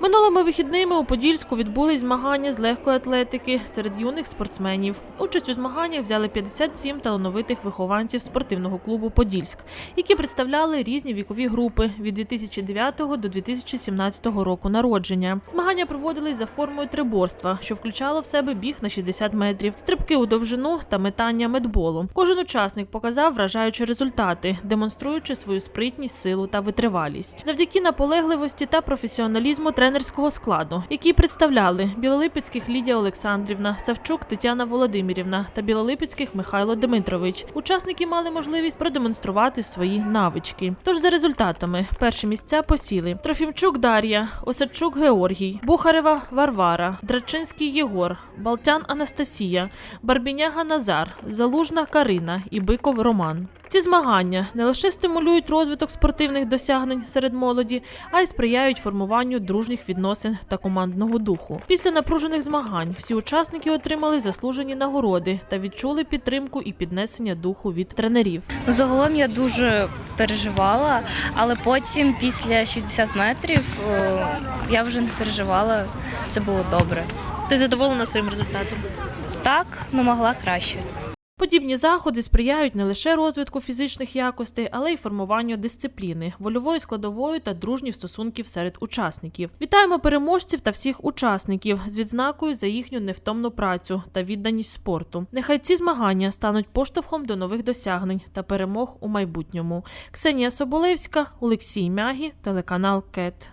Минулими вихідними у Подільську відбулись змагання з легкої атлетики серед юних спортсменів. Участь у змаганнях взяли 57 талановитих вихованців спортивного клубу Подільськ, які представляли різні вікові групи від 2009 до 2017 року народження. Змагання проводились за формою триборства, що включало в себе біг на 60 метрів, стрибки у довжину та метання медболу. Кожен учасник показав вражаючі результати, демонструючи свою спритність, силу та витривалість. Завдяки наполегливості та професіоналізму тренерського складу, які представляли Білолипецьких Лідія Олександрівна, Савчук Тетяна Володимирівна та Білолипецьких Михайло Дмитрович. Учасники мали можливість продемонструвати свої навички. Тож за результатами перші місця посіли Трофімчук Дар'я, Осадчук Георгій, Бухарева Варвара, Драчинський Єгор, Балтян Анастасія, Барбіняга Назар, Залужна Карина і Биков Роман. Ці змагання не лише стимулюють розвиток спортивних досягнень серед молоді, а й сприяють формуванню дружніх відносин та командного духу. Після напружених змагань всі учасники отримали заслужені нагороди та відчули підтримку і піднесення духу від тренерів. Загалом я дуже переживала, але потім, після 60 метрів, е, я вже не переживала, все було добре. Ти задоволена своїм результатом? Так, ну могла краще. Подібні заходи сприяють не лише розвитку фізичних якостей, але й формуванню дисципліни, вольової складової та дружніх стосунків серед учасників. Вітаємо переможців та всіх учасників з відзнакою за їхню невтомну працю та відданість спорту. Нехай ці змагання стануть поштовхом до нових досягнень та перемог у майбутньому. Ксенія Соболевська, Олексій Мягі, телеканал КЕТ.